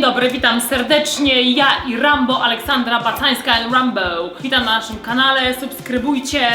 Dzień dobry, witam serdecznie. Ja i Rambo, Aleksandra Bacańska and Rambo. Witam na naszym kanale, subskrybujcie,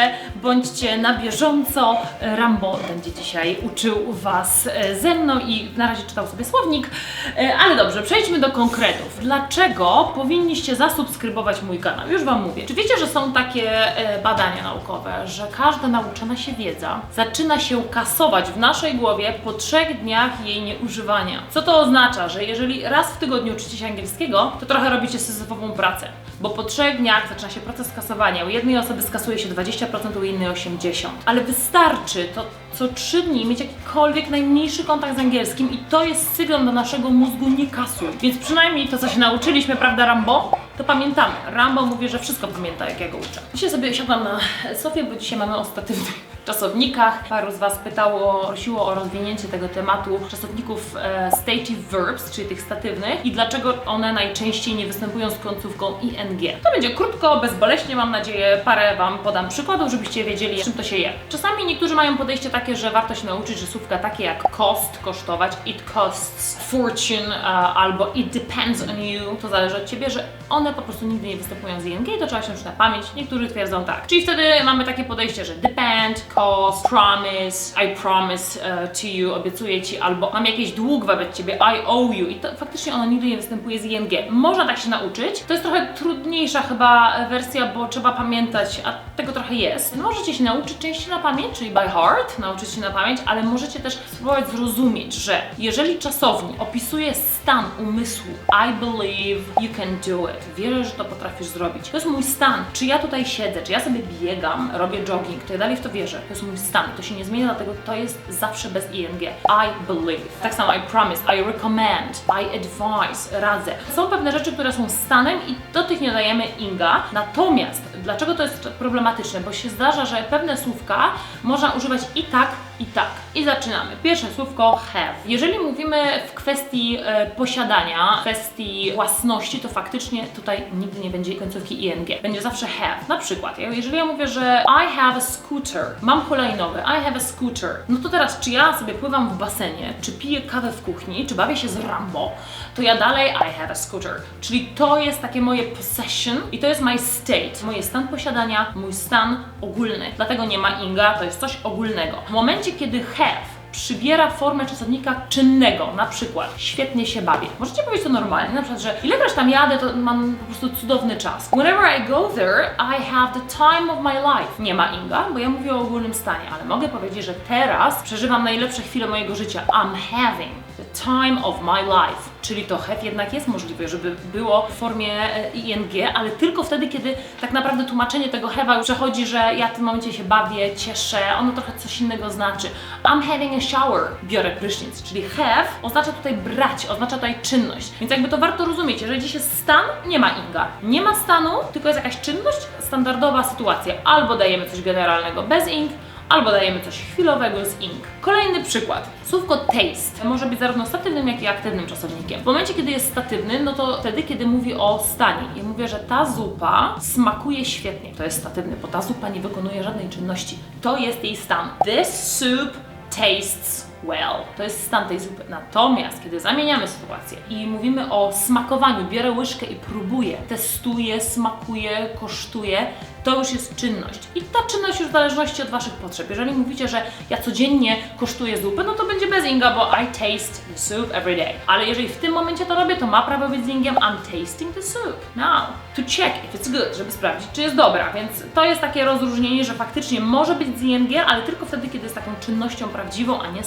bądźcie na bieżąco. Rambo będzie dzisiaj uczył Was e, ze mną i na razie czytał sobie słownik. E, Ale dobrze, przejdźmy do konkretów. Dlaczego powinniście zasubskrybować mój kanał? Już Wam mówię. Czy wiecie, że są takie e, badania naukowe, że każda nauczona się wiedza zaczyna się kasować w naszej głowie po trzech dniach jej nieużywania? Co to oznacza? Że jeżeli raz w tygodniu uczycie się angielskiego, to trochę robicie syzyfową pracę. Bo po trzech dniach zaczyna się proces kasowania. U jednej osoby skasuje się 20%, u innej 80%. Ale wystarczy to co trzy dni mieć jakikolwiek najmniejszy kontakt z angielskim i to jest sygnał dla naszego mózgu nie kasuj. Więc przynajmniej to, co się nauczyliśmy, prawda Rambo? To pamiętamy. Rambo mówi, że wszystko pamięta, jak ja go uczę. Dzisiaj sobie siadam na sofie, bo dzisiaj mamy o statywnych czasownikach. Paru z Was pytało, prosiło o rozwinięcie tego tematu czasowników e, stative verbs, czyli tych statywnych i dlaczego one najczęściej nie występują z końcówką ing. To będzie krótko, bezboleśnie, mam nadzieję. Parę Wam podam przykładów, żebyście wiedzieli, czym to się je. Czasami niektórzy mają podejście takie, że warto się nauczyć, że słówka takie jak cost, kosztować, it costs fortune e, albo it depends on you, to zależy od Ciebie, że one po prostu nigdy nie występują z ing, to trzeba się już na pamięć. Niektórzy twierdzą tak. Czyli wtedy mamy takie podejście, że depend, cost, promise, I promise e, to you, obiecuję Ci, albo mam jakiś dług wobec Ciebie, I owe you i to faktycznie ono nigdy nie występuje z ing. Można tak się nauczyć. To jest trochę trudniejsza chyba wersja, bo trzeba pamiętać, a tego trochę jest. Możecie się nauczyć części na pamięć, czyli by heart, nauczyć się na pamięć, ale możecie też spróbować zrozumieć, że jeżeli czasownik opisuje stan umysłu, I believe you can do it, wierzę, że to potrafisz zrobić. To jest mój stan. Czy ja tutaj siedzę, czy ja sobie biegam, robię jogging, to ja dalej w to wierzę. To jest mój stan. To się nie zmienia, dlatego to jest zawsze bez ing. I believe. Tak samo I promise, I recommend, I advise, radzę. Są pewne rzeczy, które są stanem i do tych nie dajemy inga. Natomiast dlaczego to jest problematyczne? Bo się zdarza, że pewne słówka można używać i tak, i tak. I zaczynamy. Pierwsze słówko have. Jeżeli mówimy w kwestii e, posiadania, w kwestii własności, to faktycznie tutaj nigdy nie będzie końcówki ing. Będzie zawsze have. Na przykład, jeżeli ja mówię, że I have a scooter, mam hulajnogę, I have a scooter, no to teraz, czy ja sobie pływam w basenie, czy piję kawę w kuchni, czy bawię się z Rambo, to ja dalej I have a scooter. Czyli to jest takie moje possession i to jest my state, moje stan posiadania, mój stan ogólny. Dlatego nie ma inga, to jest coś ogólnego. W momencie, kiedy have przybiera formę czasownika czynnego, na przykład świetnie się bawię. Możecie powiedzieć to normalnie, na przykład, że ilekroć tam jadę, to mam po prostu cudowny czas. Whenever I go there, I have the time of my life. Nie ma inga, bo ja mówię o ogólnym stanie, ale mogę powiedzieć, że teraz przeżywam najlepsze chwile mojego życia. I'm having the time of my life. Czyli to have jednak jest możliwe, żeby było w formie e, ing, ale tylko wtedy, kiedy tak naprawdę tłumaczenie tego już przechodzi, że ja w tym momencie się bawię, cieszę, ono trochę coś innego znaczy. I'm having a shower, biorę prysznic, czyli have oznacza tutaj brać, oznacza tutaj czynność. Więc jakby to warto rozumieć, jeżeli dziś jest stan, nie ma inga. Nie ma stanu, tylko jest jakaś czynność, standardowa sytuacja. Albo dajemy coś generalnego bez ing, albo dajemy coś chwilowego z ing. Kolejny przykład. Słówko taste może być zarówno statywnym, jak i aktywnym czasownikiem. W momencie, kiedy jest statywny, no to wtedy, kiedy mówi o stanie. Ja mówię, że ta zupa smakuje świetnie. To jest statywny, bo ta zupa nie wykonuje żadnej czynności. To jest jej stan. This soup tastes well. To jest stan tej zupy. Natomiast, kiedy zamieniamy sytuację i mówimy o smakowaniu, biorę łyżkę i próbuję, testuję, smakuję, kosztuję, to już jest czynność. I ta czynność już w zależności od Waszych potrzeb. Jeżeli mówicie, że ja codziennie kosztuję zupę, no to będzie bez inga, bo I taste the soup every day. Ale jeżeli w tym momencie to robię, to ma prawo być z ingiem I'm tasting the soup now. To check if it's good, żeby sprawdzić, czy jest dobra. Więc to jest takie rozróżnienie, że faktycznie może być z ing, ale tylko wtedy, kiedy jest taką czynnością prawdziwą, a nie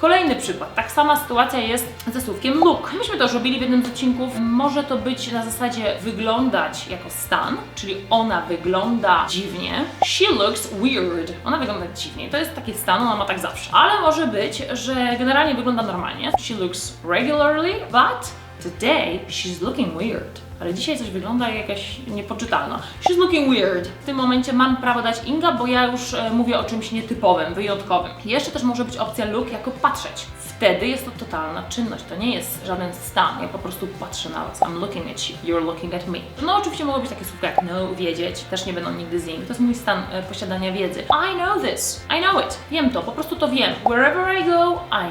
Kolejny przykład. Tak sama sytuacja jest ze słówkiem look. Myśmy to już robili w jednym z odcinków. Może to być na zasadzie wyglądać jako stan, czyli ona wygląda dziwnie. She looks weird. Ona wygląda dziwnie. To jest taki stan, ona ma tak zawsze. Ale może być, że generalnie wygląda normalnie. She looks regularly, but today she's looking weird. Ale dzisiaj coś wygląda jak jakaś niepoczytalna. She's looking weird. W tym momencie mam prawo dać Inga, bo ja już e, mówię o czymś nietypowym, wyjątkowym. Jeszcze też może być opcja look jako patrzeć. Wtedy jest to totalna czynność. To nie jest żaden stan. Ja po prostu patrzę na was. I'm looking at you. You're looking at me. No oczywiście mogą być takie słówka jak know, wiedzieć. Też nie będą nigdy z nim. To jest mój stan e, posiadania wiedzy. I know this. I know it. Wiem to. Po prostu to wiem. Wherever I go, I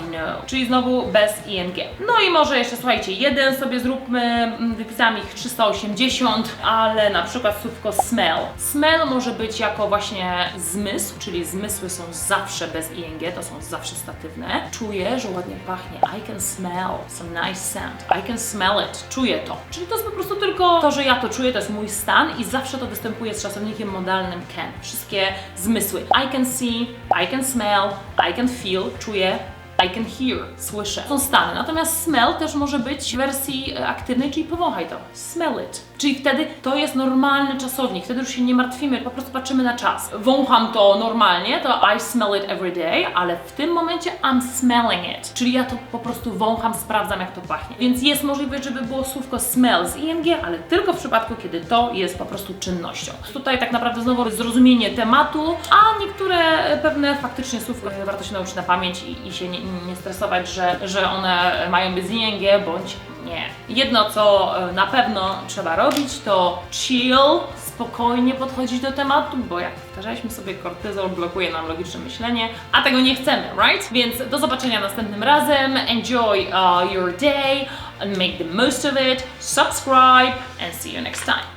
Czyli znowu bez ing. No i może jeszcze słuchajcie, jeden sobie zróbmy. mm, Wypisałam ich 380, ale na przykład słówko smell. Smell może być jako właśnie zmysł, czyli zmysły są zawsze bez ing, to są zawsze statywne. Czuję, że ładnie pachnie. I can smell some nice scent. I can smell it. Czuję to. Czyli to jest po prostu tylko to, że ja to czuję, to jest mój stan i zawsze to występuje z czasownikiem modalnym can. Wszystkie zmysły. I can see, I can smell, I can feel, czuję, I can hear, słyszę. Są stany. Natomiast smell też może być w wersji e, aktywnej, czyli powąchaj to. Smell it. Czyli wtedy to jest normalny czasownik. Wtedy już się nie martwimy, po prostu patrzymy na czas. Wącham to normalnie, to I smell it every day, ale w tym momencie I'm smelling it. Czyli ja to po prostu wącham, sprawdzam jak to pachnie. Więc jest możliwość, żeby było słówko smell z ing, ale tylko w przypadku, kiedy to jest po prostu czynnością. Tutaj tak naprawdę znowu zrozumienie tematu, a niektóre e, pewne faktycznie słówka warto się nauczyć na pamięć i, i się nie stresować, że, że one mają być z ing bądź nie. Jedno, co e, na pewno trzeba robić, to chill, spokojnie podchodzić do tematu, bo jak powtarzaliśmy sobie, kortyzol blokuje nam logiczne myślenie, a tego nie chcemy, right? Więc do zobaczenia następnym razem. Enjoy uh, your day and make the most of it. Subscribe and see you next time.